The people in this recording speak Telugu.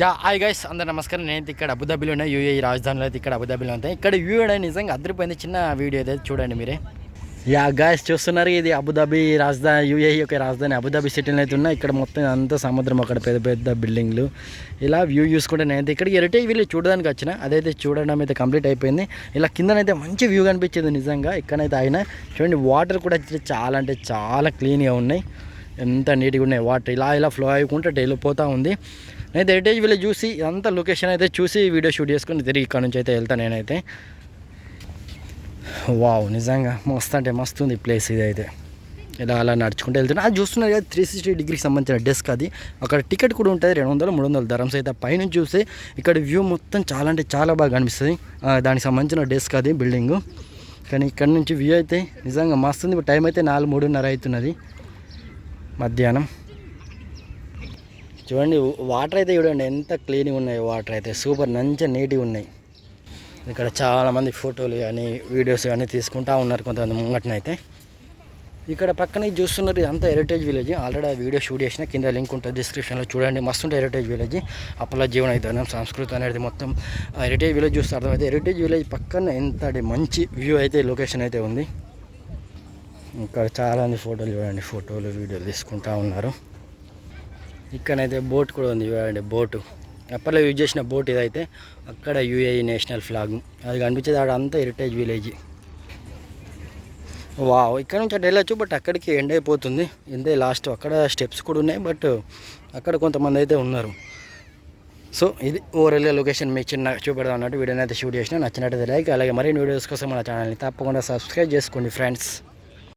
యా హాయ్ గైస్ అందరు నమస్కారం. నేను ఇక్కడ అబుదాబిలో ఉన్న యూఏఈ రాజధానిలో అయితే ఇక్కడ అబుదాబిలో ఉంటాయి ఇక్కడ వ్యూ అనేది నిజంగా అదిరిపోయింది చిన్న వీడియో అయితే చూడండి మీరే. యా గాయస్ చూస్తున్నారు ఇది అబుదాబి రాజధాని యూఏఈ యొక్క రాజధాని అబుదాబి సిటీలో అయితే ఉన్నాయి. ఇక్కడ మొత్తం అంతా సముద్రం అక్కడ పెద్ద పెద్ద బిల్డింగ్లు ఇలా వ్యూ చూసుకుంటే నేనైతే ఇక్కడికి ఎరటే వీళ్ళు చూడడానికి వచ్చిన. అదైతే చూడడం అయితే కంప్లీట్ అయిపోయింది. ఇలా కిందనైతే మంచి వ్యూ కనిపించింది నిజంగా. ఇక్కడైతే ఆయన చూడండి వాటర్ కూడా చాలా అంటే చాలా క్లీన్గా ఉన్నాయి. ఎంత నీట్గా ఉన్నాయి. వాటర్ ఇలా ఇలా ఫ్లో అయ్యకుంటే వెళ్ళిపోతూ ఉంది. నేను హెరిటేజ్ విలేజ్ చూసి అంత లొకేషన్ అయితే చూసి వీడియో షూట్ చేసుకొని తిరిగి ఇక్కడ నుంచి అయితే వెళ్తాను నేనైతే. వావ్ నిజంగా మస్తు అంటే మస్తు ఉంది ప్లేస్ ఇది అయితే. ఇలా అలా నడుచుకుంటూ వెళ్తున్నా. అది చూస్తున్నారు కదా త్రీ సిక్స్టీ డిగ్రీకి సంబంధించిన డెస్క్ అది. అక్కడ టికెట్ కూడా ఉంటుంది రెండు వందలు మూడు వందలు ధరమ్స్ అయితే. పైనుంచి చూస్తే ఇక్కడ వ్యూ మొత్తం చాలా అంటే చాలా బాగా కనిపిస్తుంది. దానికి సంబంధించిన డెస్క్ అది బిల్డింగు కానీ ఇక్కడ నుంచి వ్యూ అయితే నిజంగా మస్తు ఉంది. టైం అయితే నాలుగు మూడున్నర అవుతున్నది. మధ్యాహ్నం. చూడండి వాటర్ అయితే చూడండి ఎంత క్లీన్గా ఉన్నాయి వాటర్ అయితే. సూపర్ మంచి నీట్గా ఉన్నాయి. ఇక్కడ చాలామంది ఫోటోలు కానీ వీడియోస్ కానీ తీసుకుంటా ఉన్నారు కొంతమంది ముంగటనైతే ఇక్కడ పక్కన చూస్తున్నారు ఇదంతా హెరిటేజ్ విలేజ్ ఆల్రెడీ ఆ వీడియో షూట్ చేసిన కింద లింక్ ఉంటుంది డిస్క్రిప్షన్లో చూడండి మస్తు ఉంటుంది హెరిటేజ్ విలేజ్ అప్పల జీవన విధానం సంస్కృతి అనేది మొత్తం హెరిటేజ్ విలేజ్ చూస్తే అర్థమైతే హెరిటేజ్ విలేజ్ పక్కన ఎంత మంచి వ్యూ అయితే లొకేషన్ అయితే ఉంది. ఇక్కడ చాలామంది ఫోటోలు చూడండి ఫోటోలు వీడియోలు తీసుకుంటా ఉన్నారు. ఇక్కడైతే బోట్ కూడా ఉంది చూడండి బోటు. అప్పట్లో యూజ్ చేసిన బోట్ ఇదైతే అక్కడ యూఏఈ నేషనల్ ఫ్లాగ్. అది కనిపించేది ఆడ అంతా హెరిటేజ్ విలేజ్ వావ్ ఇక్కడ నుంచి అటు వెళ్ళచ్చు బట్ అక్కడికి ఎండ్ అయిపోతుంది. ఇంతే లాస్ట్ అక్కడ స్టెప్స్ కూడా ఉన్నాయి బట్ అక్కడ కొంతమంది అయితే ఉన్నారు. సో ఇది ఓవరాల్గా లొకేషన్ మీకు చిన్న చూపెడదాం అన్నట్టు వీడియోని అయితే షూట్ చేసిన. నచ్చినట్టు లైక్ అలాగే మరిన్ని వీడియోస్ కోసం మన ఛానల్ని తప్పకుండా సబ్స్క్రైబ్ చేసుకోండి ఫ్రెండ్స్